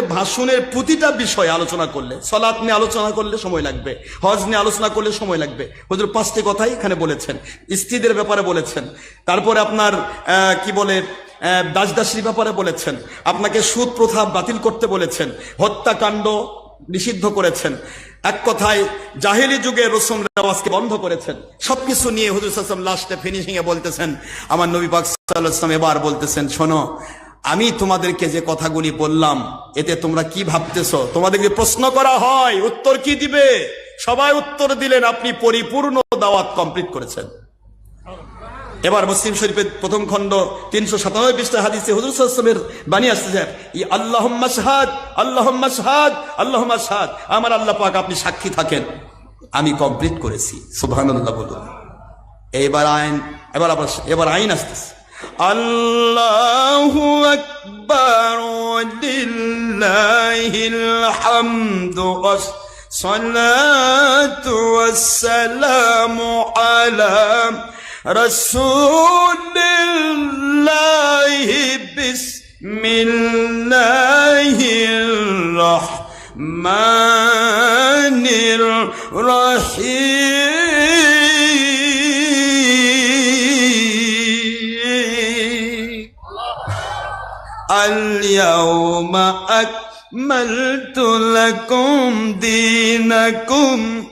ভাষণের প্রতিটা বিষয়ে আলোচনা করলে, সলাৎ নিয়ে আলোচনা করলে সময় লাগবে, হজ নিয়ে আলোচনা করলে সময় লাগবে। হুজুর পাঁচটি কথাই এখানে বলেছেন, স্ত্রীদের ব্যাপারে বলেছেন। তারপরে আপনার কি বলে দাসদাসীর ব্যাপারে বলেছেন। আপনাকে সুদ প্রথা বাতিল করতে বলেছেন, হত্যাকাণ্ড নিষিদ্ধ করেছেন। এক কথায়, জাহেলি যুগে রসুম রেওয়াজকে বন্ধ করেছেন। সবকিছু নিয়ে হুজুর সাল্লাম লাস্টে ফিনিশিং এ বলতেছেন। আমার নবী পাক ওয়াসাল্লাম এবার বলতেছেন, শোনো আমি তোমাদেরকে যে কথাগুলি বললাম, এতে তোমরা কি ভাবতেছ? তোমাদেরকে প্রশ্ন করা হয়, উত্তর কি দিবে? সবাই উত্তর দিলেন, আপনি পরিপূর্ণ দাওয়াত কমপ্লিট করেছেন। এবার মুসলিম শরীফের প্রথম খণ্ড, তিনশো সাতানব্বই পৃষ্ঠা হাদিসে হুজুর সাল্লামের বাণী আসতে আসতেছে ই আল্লাহম্মা শাহাদ আল্লাহম্মা শাহাদ আল্লাহম্মা শাহাদ। আমার আল্লাহ পাক আপনি সাক্ষী থাকেন। আমি কমপ্লিট করেছি। সুবহানাল্লাহ বলুন। এবার আইন, এবার আবার, এবার আইন আসতেছে। الله أكبر ولله الحمد والصلاة والسلام على رسول الله بسم الله الرحمن الرحيم اليوم أكملت لكم دينكم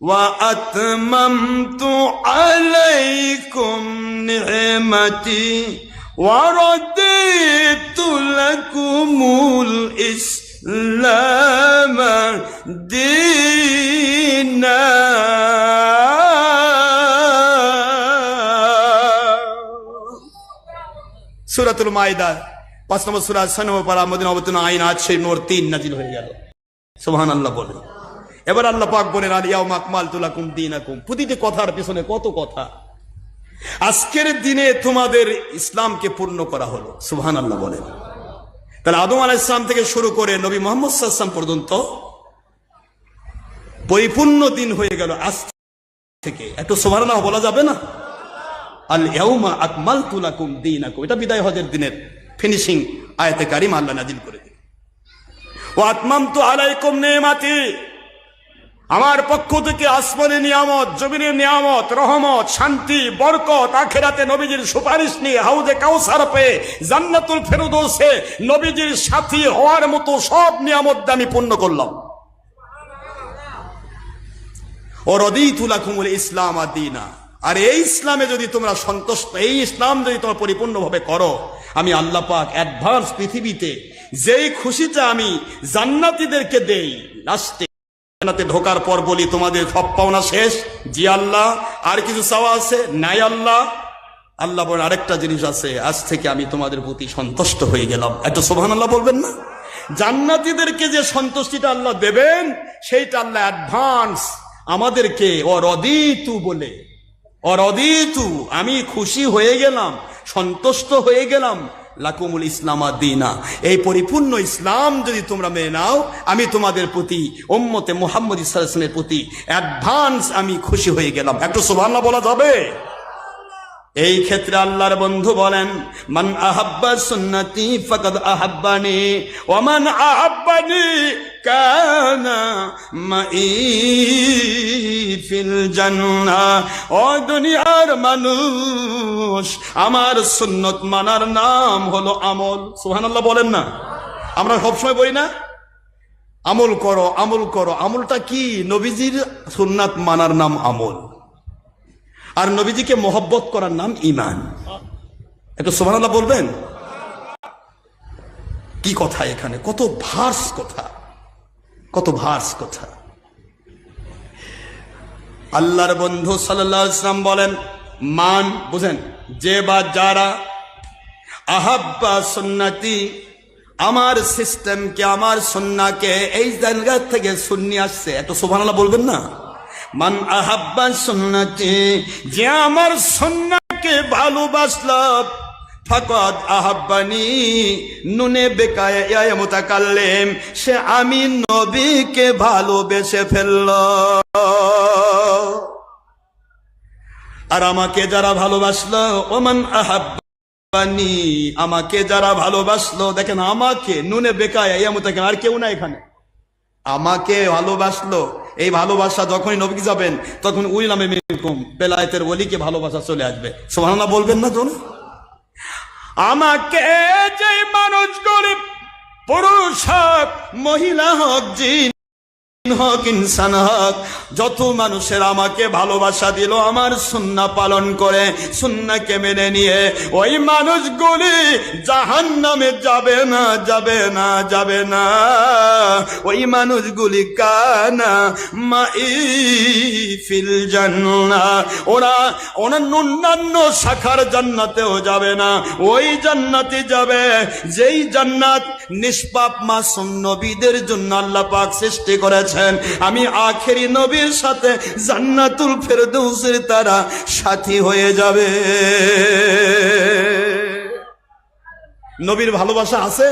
وأتممت عليكم نعمتي ورضيت لكم الإسلام دينا. سورة المائدة. পাঁচ নম্বর সুরা ছয় পারা মদিনা অবতীর্ণ আইন সেই নোর তিন নাজিল হয়ে গেল। সুবহান আল্লাহ বলে এবার আল্লাহ পাক বলেন আর ইয়াউমা আকমালতু লাকুম দীনাকুম। প্রতিটি কথার পিছনে কত কথা? আজকের দিনে তোমাদের ইসলামকে পূর্ণ করা হলো। সুহান আল্লাহ বলেন। তাহলে আদম আলাহ ইসলাম থেকে শুরু করে নবী মোহাম্মদ সাল্লাম পর্যন্ত পরিপূর্ণ দিন হয়ে গেল আজ থেকে। একটু সুবহানাল্লাহ বলা যাবে না? আল ইয়াউমা আকমালতু লাকুম দীনাকুম। এটা বিদায় হজের দিনের ফিনিশিং আয়াতে কারিম আল্লাহ নাজিল করে দিলেন। ও আতমামতু আলাইকুম নেমাতি, আমার পক্ষ থেকে আসমানের নিয়ামত জমিনের নিয়ামত, রহমত, শান্তি, বরকত, আখেরাতে নবীজির সুপারিশ নিয়ে হাউজে কাউসার পেয়ে জান্নাতুল ফেরুদৌসে নবীজির সাথী হওয়ার মতো সব নিয়ামত আমি পূর্ণ করলাম। ও রদিতুলাকুমুল ইসলাম আদিনা, আর এই ইসলামে যদি তোমরা সন্তুষ্ট, এই ইসলাম যদি তোমরা পরিপূর্ণভাবে করো আমি আল্লাহ পাক অ্যাডভান্স পৃথিবীতে যেই খুশিটা আমি জান্নাতীদেরকে দেই, লাস্টে ঢোকার পর বলি, তোমাদের সব পাওনা শেষ, জি আল্লাহ, আর কিছু চাওয়া আছে? নাই আল্লাহ। আল্লাহ বলেন, আরেকটা জিনিস আছে, আজ থেকে আমি তোমাদের প্রতি সন্তুষ্ট হয়ে গেলাম। একটু সোহান আল্লাহ বলবেন না? জান্নাতীদেরকে যে সন্তুষ্টিটা আল্লাহ দেবেন, সেইটা আল্লাহ অ্যাডভান্স আমাদেরকে অরদিতু বলে, অরদিতু, আমি খুশি হয়ে গেলাম। সন্তুষ্ট হয়ে গেলাম। লাকুমুল ইসলাম দিনা। এই পরিপূর্ণ ইসলাম যদি তোমরা মেনে নাও, আমি তোমাদের প্রতি ওম্মতে মোহাম্মদ ইসলামের প্রতি অ্যাডভান্স আমি খুশি হয়ে গেলাম। একটু সোভান্না বলা যাবে? এই ক্ষেত্রে আল্লাহর বন্ধু বলেন, মান আহাব্বা সুন্নতি ফাকাদ আহাব্বানি ওমান আহাব্বানি কানা দুনিয়ার মানুষ, আমার সুন্নত মানার নাম হলো আমল। সুবহানাল্লাহ বলেন না। আমরা সবসময় বলি না, আমল করো আমল করো। আমলটা কি? নবীজির সুন্নাত মানার নাম আমল। আর নবীজিকে মোহব্বত করার নাম ইমান একটু সোমানাল্লাহ বলবেন? কি কথা এখানে? কত ভার্স কথা। কত ভার্স কথা। আল্লাহর বন্ধু সাল্লাহ ইসলাম বলেন, মান, বুঝেন, যে বা যারা আহাব্বা সুন্নাতি, আমার সিস্টেমকে আমার সন্নাকে এই জায়গা থেকে শুনি আসছে। এত সোভানালা বলবেন না? মান আহাব্বা সুন্নাতি, যে আমার সন্নাকে ভালোবাসল ফাকাদ আহাব্বানি নুনে বেকায় মোতাকাল্লেম, সে আমি নবীকে ভালোবেসে ফেলল আর আমাকে যারা ভালোবাসলো, ওমান আহাব্বা বানি আমাকে যারা ভালোবাসলো, দেখেন আমাকে নুনে বেকায় এমন আর কেউ না এখানে। আমাকে ভালোবাসলো। এই ভালোবাসা যখনই নবী যাবেন, তখন উই নামে মিনকুম, বেলায়েতের ওলিকে ভালোবাসা চলে আসবে। সোহানা বলবেন না তো আমাকে যে মানুষ গরিব, পুরুষ হোক, মহিলা হোক, জিন হক, ইনসান হক। যত মানুষের আমাকে ভালোবাসা দিল, আমার সুন্না পালন করে, সুন্নাকে মেনে নিয়ে। ওই মানুষগুলি জাহান নামে যাবে না যাবে না যাবে না। ওই মানুষগুলি কানা মাই ফিল জান্নাত ওরা ওরা অন্যান্য শাখার জান্নাতেও যাবে না। ওই জান্নাতে যাবে। যেই জান্নাত নিষ্পাপ মাসুম নবীদের জন্য আল্লাহ পাক সৃষ্টি করেছেন আমি আখেরি নবীর সাথে জান্নাতুল ফেরদৌসের তারা সাথী হয়ে যাবে। নবীর ভালোবাসা আছে?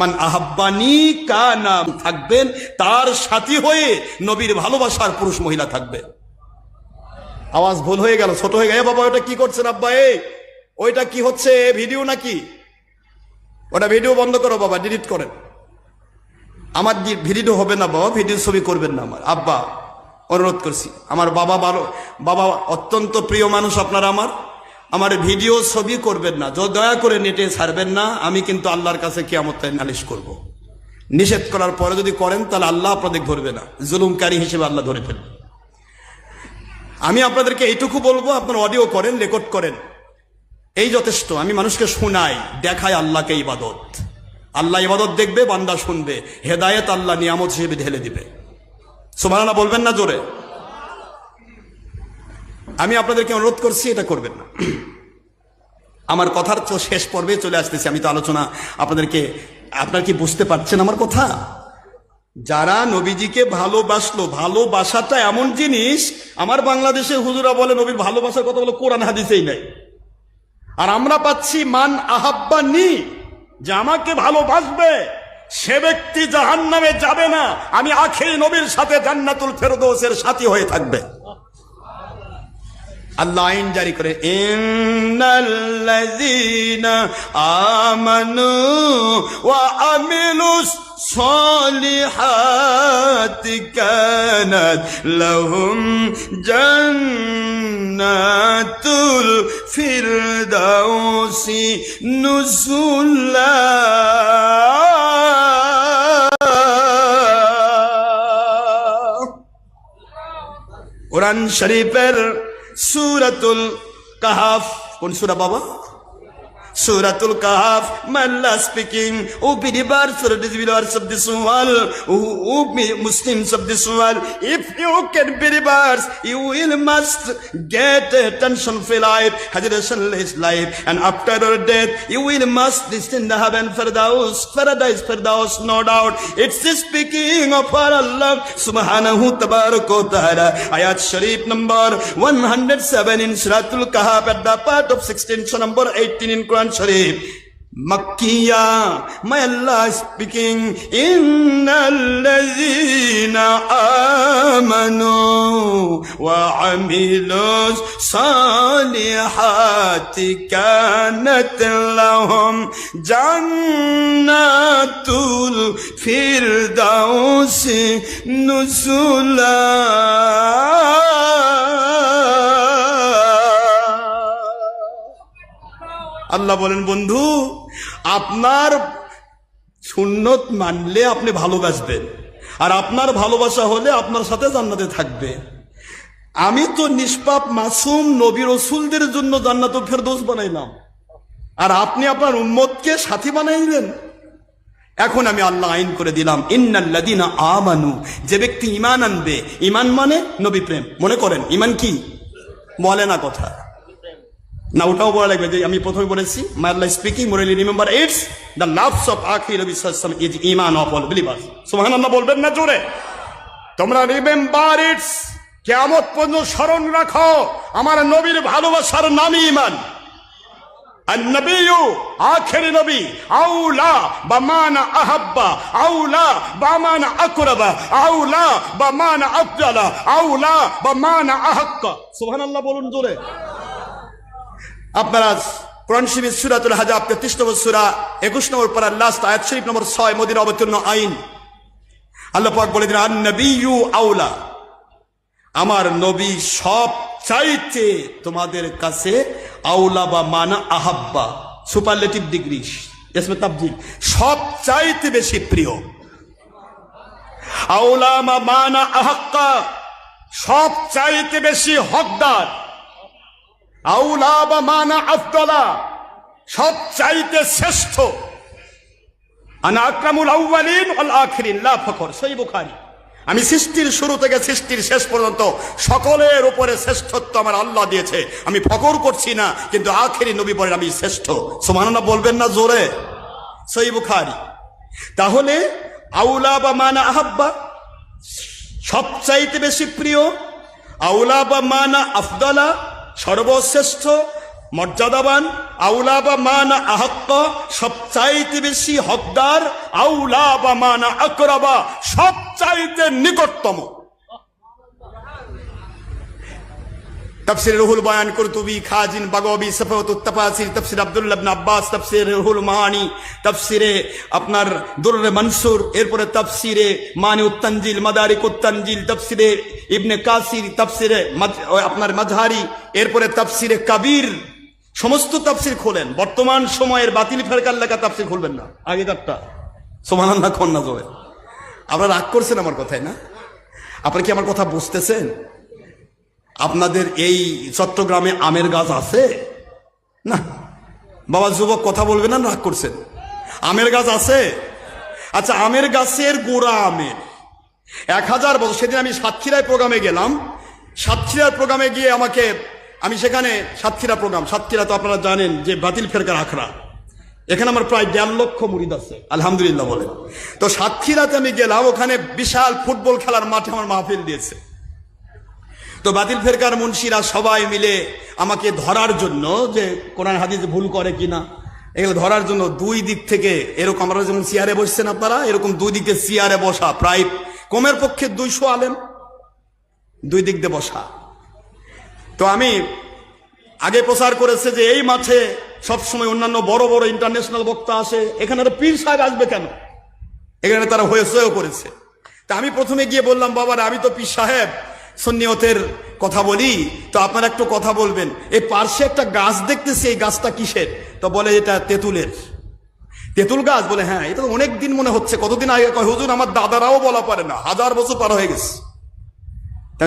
মান আহাব্বানি কানা থাকবেন, তার সাথী হয়ে নবীর ভালোবাসার পুরুষ মহিলা থাকবে। আওয়াজ ভুল হয়ে গেল, ছোট হয়ে গেল। বাবা, ওটা কি করছেন আব্বা, এই? ওইটা কি হচ্ছে ভিডিও নাকি? ওটা ভিডিও বন্ধ করো বাবা ডিলিট করেন। আমার দি- ভিডিও হবে না বাবা, ভিডিও ছবি করবেন না আমার। আব্বা, অনুরোধ করছি। আমার বাবা ভালো, বাবা অত্যন্ত প্রিয় মানুষ আপনারা আমার। আমার ভিডিও ছবি করবেন না। দয়া করে নেটে ছাড়বেন না। আমি কিন্তু আল্লাহর কাছে কিয়ামতে নালিশ করব। নিষেধ করার পরে যদি করেন, তাহলে আল্লাহ আপনাদের ধরবে না। জুলুমকারী হিসেবে আল্লাহ ধরে ফেলবে। আমি আপনাদেরকে এইটুকু বলব, আপনার অডিও করেন, রেকর্ড করেন। এই যথেষ্ট। আমি মানুষকে শোনাই, দেখাই আল্লাহকে ইবাদত। আল্লাহ ইবাদত দেখবে, বান্দা শুনবে। হেদায়েত আল্লাহ নিয়ামত হিসেবে ঢেলে দিবে। সুবহানাল্লাহ, বলবেন না জোরে? আমি আপনাদেরকে অনুরোধ করছি, এটা করবেন না। আমার কথার তো শেষ পর্বে চলে আসতেছি, আমি তো আলোচনা আপনাদেরকে, আপনার কি বুঝতে পারছেন আমার কথা? যারা নবীজিকে ভালোবাসলো, ভালোবাসাটা এমন জিনিস, আমার বাংলাদেশে হুজুরা বলে, নবীর ভালোবাসার কথা বলে কোরআন হাদিসেই নাই। আর আমরা পাচ্ছি, মান আহাব্বানি যে আমাকে ভালোবাসবে, সে ব্যক্তি জাহান নামে যাবে না। আমি আখেরি নবীর সাথে জান্নাতুল ফেরদৌসের সাথী হয়ে থাকবে। আল্লাহ আইন জারি করে, ইন্নাল্লাযীনা আমানু ওয়া আমিলুস সলিহাতি কানাত লাহুম জান্নাতুল ফিরদাউসি নুজুলা কোরআন শরীফের সুরাতুল কাহাফ কোন সুরা বাবা? সুরাতুল কাহাফ মাল্লা স্পিকিং ও বিলিভার সুরা believers of this world o Muslims of this world if you can believers you will must get attention for life hydration life and after your death you will must descend the heaven firdaus paradise firdaus no doubt it's the speaking of our Allah subhanahu tabarak wa ta'ala ayat sharif number 107 in suratul kahf at the part of 16 so number 18 in কোরআন শরীফ। মক্কিয়া, my Allah speaking ইন্নাল্লাযীনা আমানু ওয়া আমিলুস সালিহাতি কানাত লাহুম জান্নাতুল ফিরদাউস নুজুলা। আল্লাহ বলেন, বন্ধু, আপনার সুন্নত মানলে আপনি ভালোবাসবেন আর আপনার ভালোবাসা হলে আপনার সাথে জান্নাতে থাকবে। আমি তো নিষ্পাপ, মাসুম, নবী রসুলদের জন্য জান্নাত ফেরদৌস বানাইলাম। আর আপনি আপনার উম্মতকে সাথী বানাইলেন। এখন আমি আল্লাহ আইন করে দিলাম ইন্নাল্লাদিনা আমানু যে ব্যক্তি ইমান আনবে। ইমান মানে নবী প্রেম। মনে করেন ইমান কি? বলে না কথা। না ওটাও বলা লাগবে যে আমি প্রথমে বলেছি মাই আল্লাহ speaking morally remember it's the loves of আখি নবী সাল্লাম ইজ ইমান অফ অল বিলিভার্স সুবহানাল্লাহ বলবেন না জোরে তোমরা রিমেম্বার ইটস কেয়ামত পর্যন্ত স্মরণ রাখো আমার নবীর ভালোবাসার নামই ইমান النبي آخر نبي أولى بمعنى أحب أولى بمعنى أقرب أولى بمعنى أفضل أولى بمعنى أحق سبحان الله বলুন জোরে আপনারা কোরআন শরীফ সুরাতুল হাজাব তেত্রিশ নম্বর সুরা, একুশ নম্বর পারা লাস্ট আয়াত শরীফ নম্বর ছয় মদিনা অবতীর্ণ আইন। আল্লাহ পাক বলে দিন আন্নবিয়ু আউলা আমার নবী সব চাইতে তোমাদের কাছে আউলা বা মানা আহাব্বা, সুপারলেটিভ ডিগ্রি এসমে সব চাইতে বেশি প্রিয়। আউলা মা মানা আহাক্কা সব চাইতে বেশি হকদার। আউলা বা মানা আফদলা সব চাইতে শ্রেষ্ঠ। আনা লা ফখর আমি সৃষ্টির শুরু থেকে সৃষ্টির শেষ পর্যন্ত সকলের উপরে শ্রেষ্ঠত্ব আমার আল্লাহ দিয়েছে। আমি ফকর করছি না, কিন্তু আখেরি নবী বলেন আমি শ্রেষ্ঠ। সুমাননা বলবেন না জোরে? সই বুখারি। তাহলে আউলা বা মানা আহাব্বা, সবচাইতে বেশি প্রিয়, আউলা বা মানা আফদলা সর্বশ্রেষ্ঠ, মর্যাদাবান আউলা বা মানা আহক্ক, সবচাইতে বেশি হকদার আউলা বা মানা আকরাবা, সবচাইতে নিকটতম। তফসির রুহুল বয়ান কুরতুবি খাজিন বাগবি সফাওয়াত তাফাসির তফসির আব্দুল্লাহ আব্বাস তফসির রুহুল মানি তফসিরে আপনার দুররে মনসুর এরপরে তফসিরে মানি উত্তানজিল মাদারিক উত্তানজিল তফসিরে ইবনে কাসির তফসিরে আপনার মাজহারি এরপরে তফসিরে কাবির সমস্ত তফসির খোলেন। বর্তমান সময়ের বাতিল ফেরকার লেখা তফসির খুলবেন না। আগে আগেকারটা সোমানান্না খন্না জোরে। আপনারা রাগ করছেন আমার কথায়, না? আপনারা কি আমার কথা বুঝতেছেন? আপনাদের এই চট্টগ্রামে আমের গাছ আছে? না। বাবা, যুবক কথা বলবেন না, রাগ করছেন। আমের গাছ আছে? আচ্ছা আমের গাছের গোড়া আমের। এক হাজার বছর, সেদিন আমি সাতক্ষীরায় প্রোগ্রামে গেলাম। সাতক্ষীরার প্রোগ্রামে গিয়ে আমাকে, আমি সেখানে, সাতক্ষীরা প্রোগ্রাম, সাতক্ষীরা তো আপনারা জানেন যে বাতিল ফেরকার আখড়া। এখানে আমার প্রায় দেড় লক্ষ মুরিদ আছে, আলহামদুলিল্লাহ বলে তো সাতক্ষীরাতে আমি গেলাম, ওখানে বিশাল ফুটবল খেলার মাঠে আমার মাহফিল দিয়েছে। তো বাতিল ফেরকার মুন্সিরা সবাই মিলে আমাকে ধরার জন্য যে কোরআন হাদিস ভুল করে কিনা, এগুলো ধরার জন্য দুই দিক থেকে এরকম আমরা যেমন চেয়ারে বসছেন আপনারা, এরকম দুই দিকে চেয়ারে বসা, প্রায় কমের পক্ষে দুইশো আলেম দুই দিক দিয়ে বসা। তো আমি আগে প্রচার করেছে যে এই মাঠে সবসময় অন্যান্য বড় বড় ইন্টারন্যাশনাল বক্তা আসে, এখানে পীর সাহেব আসবে কেন? এখানে তারা হয়েছেও করেছে। তা আমি প্রথমে গিয়ে বললাম, বাবারা, আমি তো পীর সাহেব সন্নিয়তের কথা বলি, তো আপনারা একটু কথা বলবেন। এই পার্শ্বে একটা গাছ দেখতেছি, এই গাছটা কিসের? তো বলে এটা তেঁতুলের। তেঁতুল গাছ? বলে হ্যাঁ এটা তো অনেক দিন মনে হচ্ছে। কতদিন আগে হুজুর, আমার দাদারাও বলা পারে না। হাজার বছর পার হয়ে গেছে।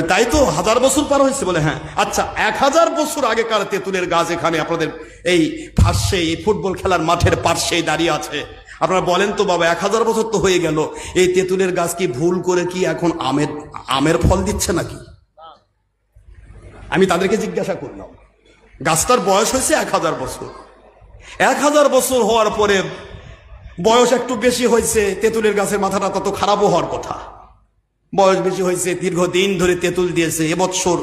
তাই- তো হাজার বছর পার হয়েছে বলে হ্যাঁ। আচ্ছা এক হাজার বছর আগেকার তেঁতুলের গাছ এখানে আপনাদের এই পার্শ্বে, এই ফুটবল খেলার মাঠের পার্শ্বে দাঁড়িয়ে আছে। আপনারা বলেন তো বাবা, এক হাজার বছর তো হয়ে গেল। এই তেঁতুলের গাছ কি ভুল করে কি এখন আমের আমের ফল দিচ্ছে নাকি? আমি তাদেরকে জিজ্ঞাসা করলাম গাছটার বয়স হয়েছে এক হাজার বছর। এক হাজার বছর হওয়ার পরে বয়স একটু বেশি হয়েছে, তেঁতুলের গাছের মাথাটা তত খারাপও হওয়ার কথা। বয়স বেশি হয়েছে, দীর্ঘদিন ধরে তেঁতুল দিয়েছে, এবছর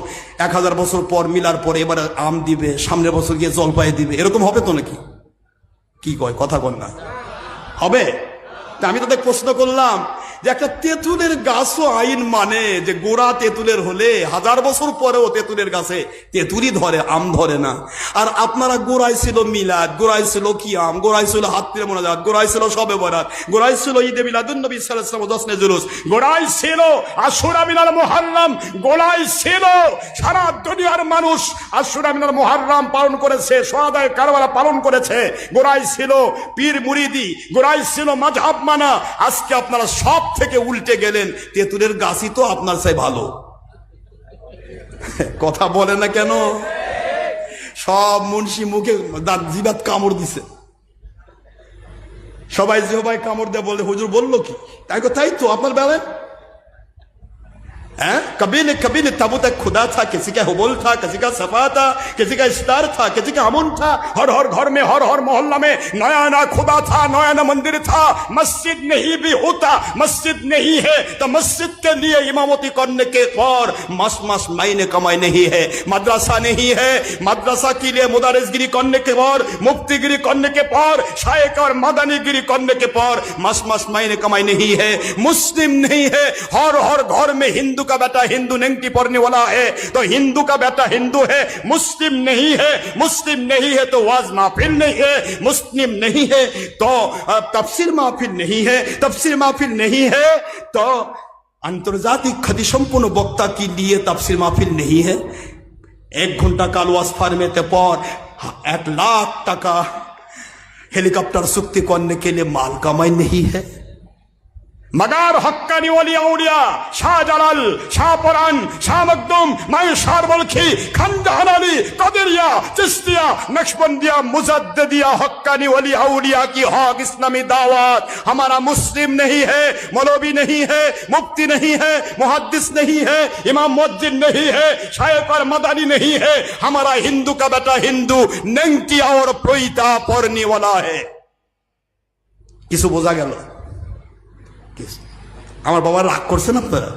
এক হাজার বছর পর মিলার পরে এবার আম দিবে, সামনের বছর গিয়ে জলপাই দিবে। এরকম হবে তো নাকি? কি কয়, কথা কন না। হবে? তা আমি তাদের প্রশ্ন করলাম। যে একটা তেঁতুলের গাছও আইন মানে যে গোড়া তেঁতুলের হলে হাজার বছর পরেও তেঁতুলের গাছে তেঁতুলই ধরে, আম ধরে না। আর আপনারা গোড়ায় ছিল মিলাদ, গোড়ায় ছিল কি আম, গোড়ায় ছিল হাত তিরে মোনাজাত, গোড়ায় ছিল সবে বরাত, গোড়ায় ছিল ঈদে মিলাদুন নবী সাল্লাল্লাহু দশনে জুলুস, গোড়ায় ছিল আশুরা মিনাল মুহাররম, গোড়ায় ছিল সারা দুনিয়ার মানুষ আশুরা মিনাল মুহাররম পালন করেছে সোহাদায় কারবালা পালন করেছে। গোড়ায় ছিল পীর মুরিদি, গোড়ায় ছিল মাঝহাব মানা। আজকে আপনারা সব থেকে উল্টে গেলেন, তেঁতুলের গাছই তো আপনার চাই ভালো। কথা বলে না কেন? সব মুন্সি মুখে দাঁত জিবাত কামড় দিছে। সবাই সবাই কামড় দেয় বলে, হুজুর বলল কি? তাই তাই তো, আপনার বেলায়? کبھی نے کبھی نے تک خدا تھا، کسی کا حبول تھا، کسی کا صفا تھا، کسی کا استار تھا، کسی کا امن تھا۔ ہر ہر گھر میں، ہر ہر محلہ میں نیا نا خدا تھا، نیا نا مندر تھا۔ مسجد نہیں بھی ہوتا، مسجد نہیں ہے۔ تو مسجد کے لیے امامتی کرنے کے اور مس مس مہینے کمائی نہیں ہے، مدرسہ نہیں ہے۔ مدرسہ کے لیے مدارس گیری کرنے کے اور مفتی گیری کرنے کے پر شائق اور مدنی گیری کرنے کے پر مس مس مہینے کمائی نہیں ہے۔ مسلم نہیں ہے۔ ہر ہر گھر میں ہندو का बेटा हिंदू नेंगटी पढ़ने वाला है तो हिंदू का बेटा हिंदू है मुस्लिम नहीं है मुस्लिम नहीं है तो वाज महफिल नहीं है मुस्लिम नहीं है तो अ, तफसीर महफिल नहीं है तफसीर महफिल नहीं है तो আন্তর্জাতিক খ্যাতিসম্পন্ন বক্তা কি নিয়ে তাফসির মাহফিল নেই है एक घंटा काल वास फार्मेते पर एक लाख टका हेलीकॉप्टर सुक्ति करने के लिए माल कमाई مدار حقانی ولی اولیاء، شاہ جلال، شاہ پران شاہ مقدم مائن شار بلکھی خندان علی، قدریا، چستیا، نقشبندیا، مزددیا، حقانی ولی اولیاء کی حق اسلامی دعوات۔ ہمارا مسلم نہیں ہے، مولوی نہیں ہے مبتی نہیں ہے، محدث نہیں ہے، امام مجد نہیں ہے شاہ پر مدانی نہیں ہے۔ ہمارا ہندو کا بیٹا ہندو ننکی اور پرویتا پرنی والا ہے۔ کسو بوزا گیا আমার বাবা রাগ করছেন আপনারা?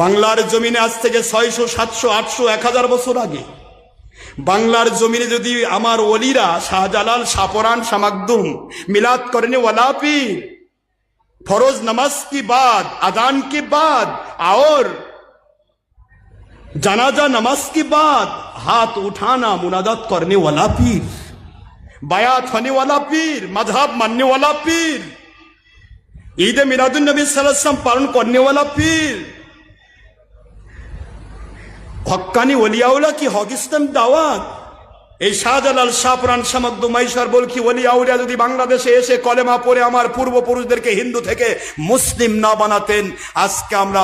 বাংলার জমিনে আজ থেকে ছয়শো, সাতশো, আটশো, এক হাজার বছর আগে বাংলার জমিনে যদি আমার অলিরা শাহজালাল সাপরান সামাকদুম মিলাদ করেনি ওয়ালাপি ফরজ নামাজ কি বাদ আদান কি বাদ, আওর, জানাজা, নামাজ কি বাদ, হাত উঠানা মুনাদাত করনে, ওয়ালা পীর। বায়াত থনেওয়ালা পীর মাঝহাব মাননেওয়ালা পীর। ঈদে মিরাদুল নবী পালন কর্নেওয়ালা পীর। হক্কানি ওলিয়াউলা কি হক ইসলাম দাওয়াত? এই শাহজালাল শাহপুরান সামগ্দ মাইশার বলকি ওলিয়াউলিয়া যদি বাংলাদেশে এসে কলেমা পড়ে আমার পূর্বপুরুষদেরকে হিন্দু থেকে মুসলিম না বানাতেন, আজকে আমরা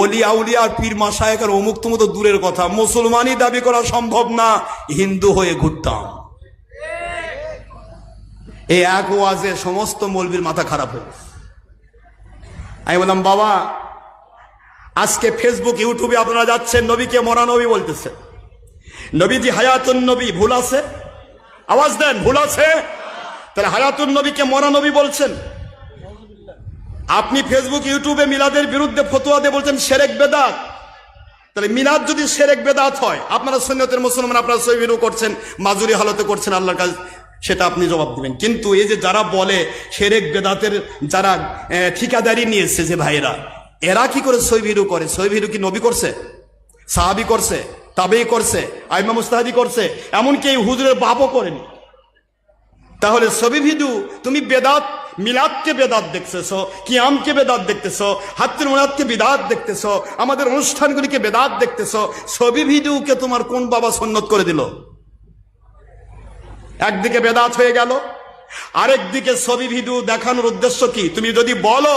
ওলিয়াউলিয়ার পীর মাসায়কের অমুক তুমুক দূরের কথা। মুসলমানই দাবি করা সম্ভব না, হিন্দু হয়ে ঘুরতাম। এই এক ওয়াজে সমস্ত মৌলবীর মাথা খারাপ হয়ে আমি বললাম, বাবা, আজকে ফেসবুক ইউটিউবে আপনারা যাচ্ছেন, নবীকে মরা নবী বলতেছে। নবীজি হায়াতুন নবী, ভুল আছে? আওয়াজ দেন, ভুল আছে? তাহলে হায়াতুন নবীকে মরা নবী বলছেন। আপনি ফেসবুক ইউটিউবে মিলাদের বিরুদ্ধে ফতোয়া দিয়ে বলছেন, সেরেক বেদাত। তাহলে মিলাদ যদি সেরেক বেদাত হয়, আপনারা সৈন্যতের মুসলমান, আপনারা সৈবিরু করছেন, মাজুরি হালতে করছেন আল্লাহর কাজ। সেটা আপনি জবাব দিবেন। কিন্তু এই যে যারা বলে সেরেক বেদাতের যারা ঠিকাদারি নিয়েছে যে ভাইরা এরা কি করে সৈবিরু করে? সৈভিরু কি নবী করছে? সাহাবি করছে? তাবেই করছে? আইমা মুস্তাহাদি করছে? এমনকি এই হুজুরের বাপও করেনি। তাহলে ছবি ভিদু তুমি বেদাত, মিলাদকে বেদাত দেখতেছো, কিয়ামকে বেদাত দেখতেছো হাতের মোনাদকে বিদাত দেখতেছো, আমাদের অনুষ্ঠানগুলিকে বেদাত দেখতেছো ছবি ভিডিওকে তোমার কোন বাবা সন্ন্যত করে দিল? একদিকে বেদাত হয়ে গেল, আরেকদিকে ছবি, ভিডিও দেখানোর উদ্দেশ্য কি? তুমি যদি বলো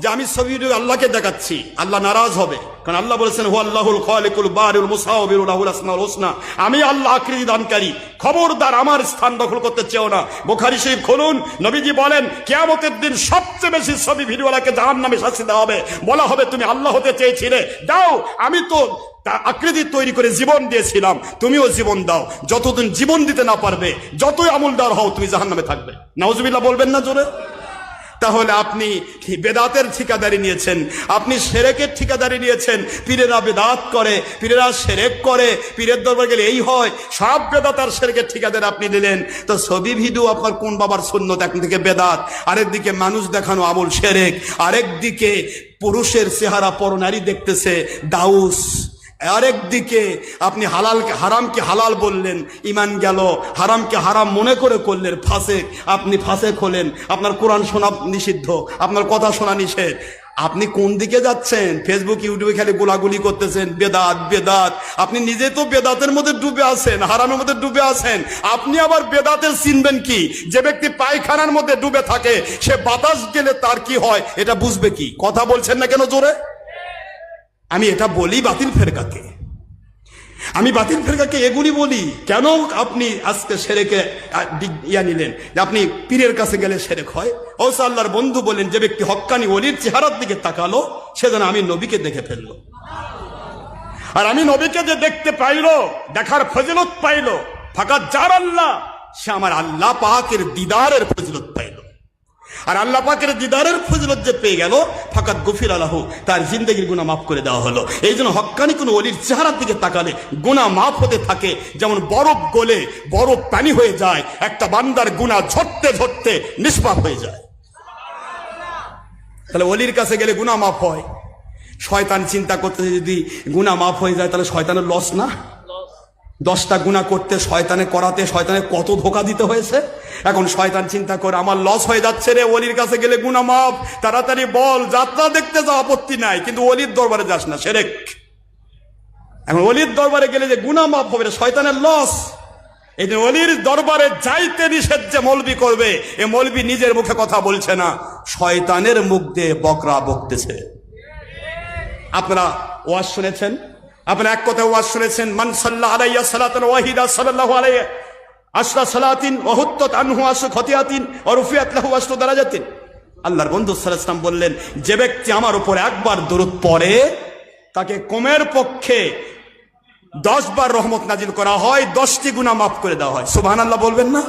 যে আমি ছবি, ভিডিও আল্লাহকে দেখাচ্ছি, আল্লাহ নারাজ হবে। কারণ আল্লাহ বলেছেন হু আল্লাহুল খালিকুল বারিউল মুসাউবিরুল লাহুল আসমাউল হোসনা। আমি আল্লাহ আকৃতি দানকারী, খবরদার, আমার স্থান দখল করতে চেও না। বুখারী শরীফ খুলুন, নবীজি বলেন, কিয়ামতের দিন সবচেয়ে বেশি ছবি ভিডিওলাকে জাহান্নামে শাস্তি দেওয়া হবে। বলা হবে, তুমি আল্লাহ হতে চেয়েছিলে, দাও, আমি তো তা আকৃতি তৈরি করে জীবন দিয়েছিলাম, তুমিও জীবন দাও। যতদিন জীবন দিতে না পারবে, যতই আমলদার হও, তুমি জাহান নামে থাকবে। নাউজুবিল্লাহ বলবেন না জোরে? তাহলে আপনি বেদাতের ঠিকাদারি নিয়েছেন, আপনি সেরেকের ঠিকাদারি নিয়েছেন, পীরেরা বেদাত করে, পীরেরা সেরেক করে, পীরের দরবার গেলে এই হয়, সব বেদাত আর সেরেকের ঠিকাদার আপনি নিলেন তো ছবি ভিডিও আপনার কোন বাবার সুন্নত? একদিকে বেদাত আরেকদিকে মানুষ দেখানো আমল সেরেক আরেকদিকে পুরুষের চেহারা পর নারী দেখতেছে, দাউস। আরেক দিকে আপনি হালালকে, হারামকে হালাল বললেন, ইমান গেল, হারামকে হারাম মনে করে করলেন, ফাঁসে, আপনি ফাঁসে খোলেন, আপনার কোরআন শোনা নিষিদ্ধ, আপনার কথা শোনা নিষেধ। আপনি কোন দিকে যাচ্ছেন? ফেসবুক ইউটিউবে খালি গোলাগুলি করতেছেন, বেদাত বেদাত। আপনি নিজে তো বেদাতের মধ্যে ডুবে আছেন, হারামের মধ্যে ডুবে আছেন। আপনি আবার বেদাতের চিনবেন কি? যে ব্যক্তি পায়খানার মধ্যে ডুবে থাকে, সে বাতাস গেলে তার কি হয়? এটা বুঝবে কি? কথা বলছেন না কেন জোরে? আমি এটা বলি বাতিল ফেরকাকে। আমি বাতিল ফেরকাকে এগুলি বলি, কেন আপনি আজকে সেরেকে ইয়া নিলেন? আপনি পীরের কাছে গেলে সেরেক হয়। ওসা আল্লাহর বন্ধু বলেন যে ব্যক্তি হক্কানি অলির চেহারার দিকে তাকালো, সে যেন আমি নবীকে দেখে ফেলল। আর আমি নবীকে যে দেখতে পাইলো, দেখার ফজিলত পাইলো ফাঁকা যার আল্লাহ, সে আমার আল্লাহ পাকের দিদারের ফজিলত পাইলো। আর আল্লাহ পাকের দিদারের ফজিলত যে পেয়ে গেল ফাকাত গফির আলাহ, তার জিন্দগির গুণা মাফ করে দেওয়া হলো। এই জন্য হক্কানি কোনো অলির চেহারার দিকে তাকালে গুণা মাফ হতে থাকে, যেমন বরফ গলে বরফ পানি হয়ে যায়, একটা বান্দার গুণা ঝরতে ঝরতে নিষ্পাপ হয়ে যায়। তাহলে অলির কাছে গেলে গুণা মাফ হয়। শয়তান চিন্তা করতেছে যদি গুণা মাফ হয়ে যায়, তাহলে শয়তানের লস না? দশটা গুণা করতে, শয়তানে করাতে, শয়তানে কত ধোকা দিতে হয়েছে? এখন শয়তান চিন্তা করে, আমার লস হয়ে যাচ্ছে রে অলির কাছে গেলে গুণা মাফ। তাড়াতাড়ি বল, যাত্রা দেখতে যা আপত্তি নাই, কিন্তু অলির দরবারে যাস না, সেরেক। এখন অলির দরবারে গেলে যে গুণা মাফ হবে শয়তানের লস এই যে অলির দরবারে যাইতে নিষেধ যে মলবি করবে, এ মলবি নিজের মুখে কথা বলছে না, শয়তানের মুখ দিয়ে বকরা বকতেছে। আপনারা ওয়াজ শুনেছেন? আপনারা এক কথা ওয়াজ শুনেছেন, মান সাল্লাহ আলাইয়া সালাতান ওয়াহিদা সাল্লাল্লাহু আলাইহি আশরা সালাতিন ওহুত্তত আনহু আশু খতিয়াতিন ও রুফিয়াত লাহু আশরু দারাজাতিন। আল্লাহর বন্ধু সাল্লাল্লাহু বললেন, যে ব্যক্তি আমার উপর একবার দরুদ পড়ে, তাকে কমের পক্ষে দশ বার রহমত নাজিল করা হয়, দশটি গুণা মাফ করে দেওয়া হয়। সুবহানাল্লাহ বলবেন না?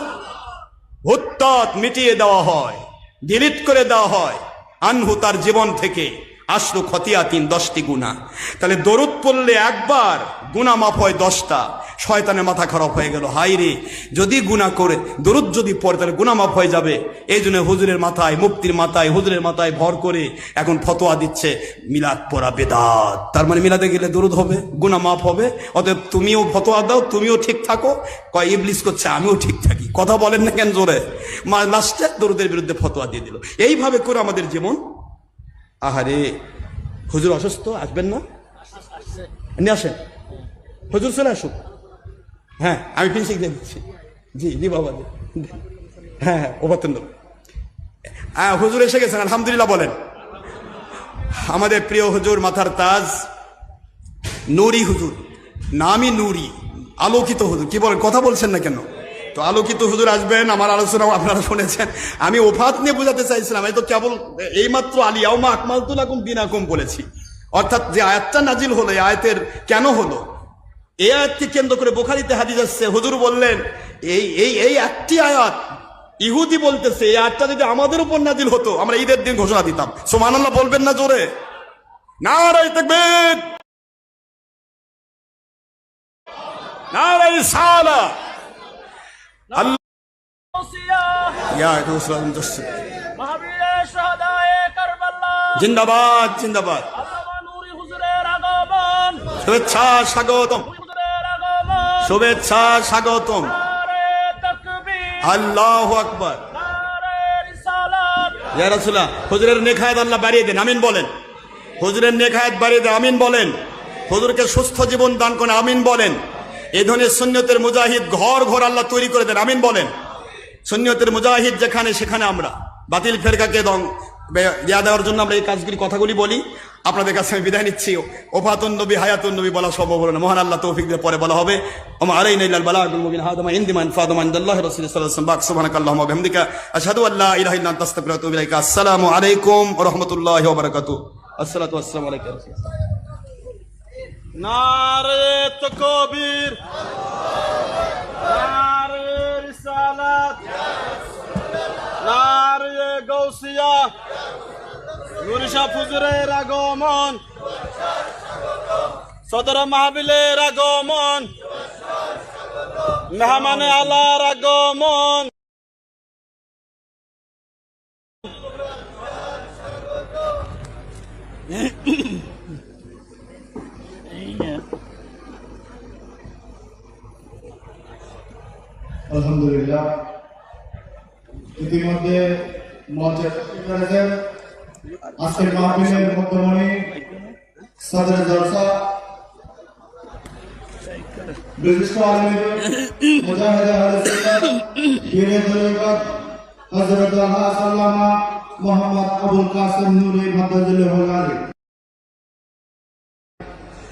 হুত্তত মিটিয়ে দেওয়া হয়, ডিলিট করে দেওয়া হয়, আনহু তার জীবন থেকে আসলো খতিয়া তিন, দশটি গুণা তাহলে দরুদ পড়লে একবার গুণা মাফ হয় দশটা, শয়তানের মাথা খারাপ হয়ে গেল। হাই রে, যদি গুণা করে, দরুদ যদি পড়ে, তাহলে গুণা মাফ হয়ে যাবে। এই জন্য হুজুরের মাথায় মুক্তির মাথায়, হুজুরের মাথায় ভর করে এখন ফতোয়া দিচ্ছে, মিলাদ পড়া বেদাত। তার মানে মিলাদে গেলে দরুদ হবে গুণা মাফ হবে, অতএব তুমিও ফতোয়া দাও, তুমিও ঠিক থাকো। কয়, ইবলিস করছে, আমিও ঠিক থাকি। কথা বলেন না কেন জোরে? লাস্টে দরুদের বিরুদ্ধে ফতোয়া দিয়ে দিল। এইভাবে করে আমাদের জীবন আহারে, হুজুর অসুস্থ, আসবেন না? নিয়ে আসেন। হুজুর চলে আসুক। হ্যাঁ আমি পিনসিক দিয়ে দিচ্ছি। জি জি বাবা হ্যাঁ হ্যাঁ ওভাতন্দ হ্যাঁ হুজুর এসে গেছেন, আলহামদুলিল্লাহ বলেন। আমাদের প্রিয় হুজুর মাথার তাজ, নুরি হুজুর। নামই নুরি, আলোকিত হুজুর। কি বলেন, কথা বলছেন না কেন? তো আলোকিত হুজুর আসবেন, আমার আলোচনা আপনারা শুনেছেন। আমি ওফাত নিয়ে বোঝাতে চাইছিলাম, আমি তো কেবল এইমাত্র আউমা আকমালতুল আকুম দিন আকুম বলেছি। অর্থাৎ যে আয়াতটা নাজিল হলো, এই আয়াতের কেন হলো? এই আয়াতকে কেন্দ্র করে বোখারিতে হাদিস আসছে, হুজুর বললেন, এই এই এই একটি আয়াত ইহুদি বলতেছে, এই আয়াতটা যদি আমাদের উপর নাজিল হতো, আমরা ঈদের দিন ঘোষণা দিতাম। সোমানাল্লাহ বলবেন না জোরে? নারাই তাকবীর! নারাই সালা আল্লাহ ইয়া রাসূলুল্লাহ মুদাসসির মহাবীর শহদায়ে কারবালা জিন্দাবাদ জিন্দাবাদ। শুভেচ্ছা স্বাগতম। শুভেচ্ছা স্বাগতম। আল্লাহু আকবার। ইয়া রাসূলুল্লাহ হুজুরের নেখায়াত আল্লাহ বাড়িয়ে দেন আমিন বলেন। হুজুরের নেখায়াত বাড়িয়ে দেন আমিন বলেন। হুজুরকে সুস্থ জীবন দান করেন আমিন বলেন। এ ধরনের সুন্নতের মুজাহিদ ঘর ঘর আল্লাহ তৈরি করে দেন। আমিন বলেন। সুন্নতের মুজাহিদ যেখানে, সেখানে আমরা। বাতিল ফেরকাকে দং ইয়া দেওয়ার জন্য আমরা এই কাজগুলি, কথাগুলি বলি। আপনাদের কাছে আমি বিদায় নিচ্ছি। ওফাতুন নবী, হায়াতুন নবী বলা সম্ভব হলো না। মহান আল্লাহ তৌফিক দিয়ে পরে বলা হবে। ওমা আলাইনা ইল্লাল বালাগুল মুবিন। হাদামা ইনদিমান ফাদামান দাল্লাহি রাসূল সাল্লাল্লাহু আলাইহি ওয়াসাল্লাম। বাক সুবহানাকাল্লাহুম্মা ওয়া বিহামদিকা। আশহাদু আল্লা ইলাহা ইল্লা আনতা, আস্তাগফিরুকা ওয়া আতুবু ইলাইকা। আসসালামু আলাইকুম ওয়া রাহমাতুল্লাহি ওয়া বারাকাতুহু। আসসালাতু ওয়াসসালামু আলাইকা ইয়া রাসূলুল্লাহ। নারে তাকবীর নারে গৌসিয়া। নূরি শাহ হুজুরের আগমন। সদর মাহবিলের আগমন। মেহমানে আলার আগমন। আলহামদুলিল্লাহ ইতিমধ্যে মঞ্চে উপস্থিত রয়েছেন আজকের মাহফিলের মধ্যমণি সদর জলসা বিশিষ্ট আলমীদের মুজাহিদ আহলে সুন্নাত পীরে তরিকত হযরত আল্লাহ আল্লামা মোহাম্মদ আবুল কাসেম নূরি মাদ্দাজিল্লাহ আলী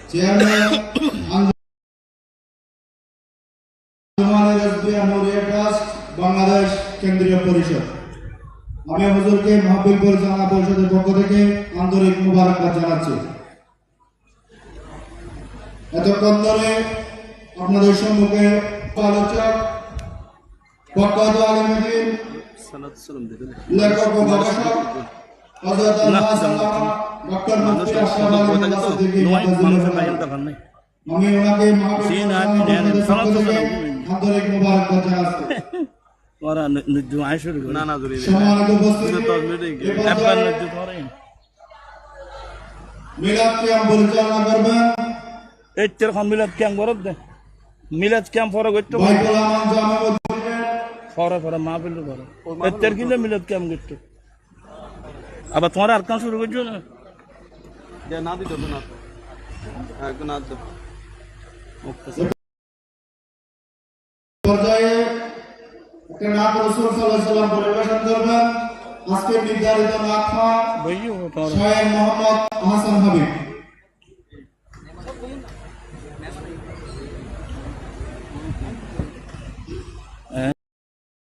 চেয়ারম্যান পরিষদ। আমি হুজুরকে মাহফিল পরিচালনা পরিষদের পক্ষ থেকে আন্তরিক মুবারকবাদ জানাচ্ছি। এতক্ষণ ধরে আপনাদের সম্মুখে আলোচক প্রখ্যাত আলমদিন লেখক ও গবেষক আমি ওনাকে আন্তরিক মুবারকবাদ জানাচ্ছি। ওরা নুজু আয় শুরু করে। না না সম্মানিত উপস্থিতি এ পর্যায়ে মিলাদ কিয়াম পরিচালনা করবেন মিলাদ করত দে। মিলাদ করতে ফরে ফরে মা ফরে মিলাদ ক্যাম্প করতে আবার তোমার আর কাম শুরু করছ না? না দিত না না দিত পর্যায়ে নাম রসুল সাল্লাহ সাল্লাম পরিবেশন করবেন। আজকের নির্ধারিত নাখা বইও মোহাম্মদ হাসান হাবিব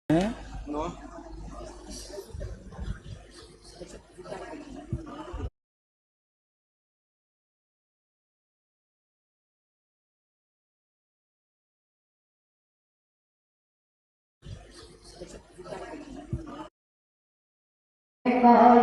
হ্যাঁ আলি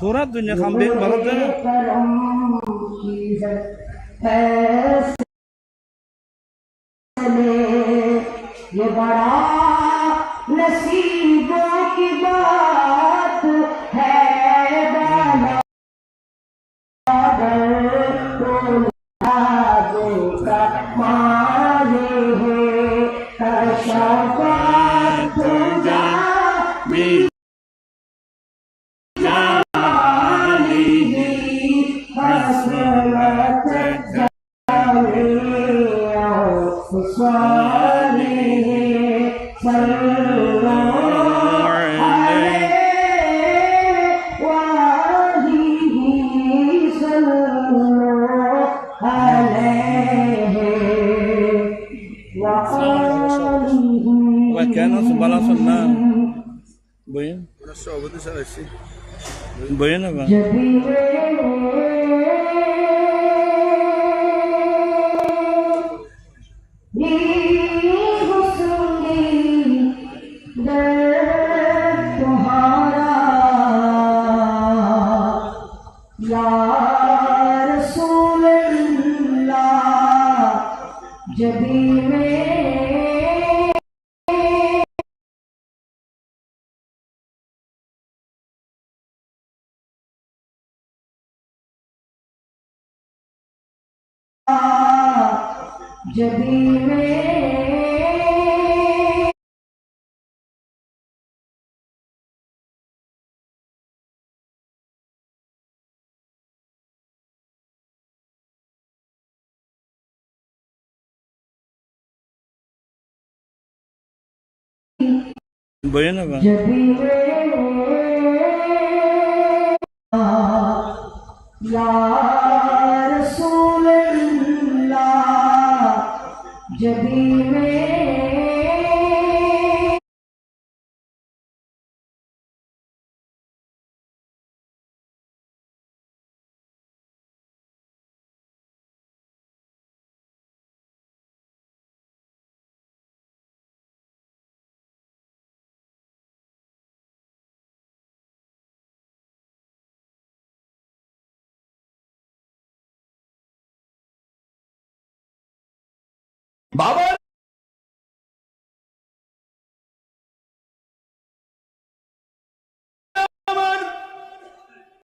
سورت دنیا بڑا Baicanos, Balazonar. Bueno. Buenas tardes, a ver si. Bueno, va. यदि वे Bueno, جبھی میں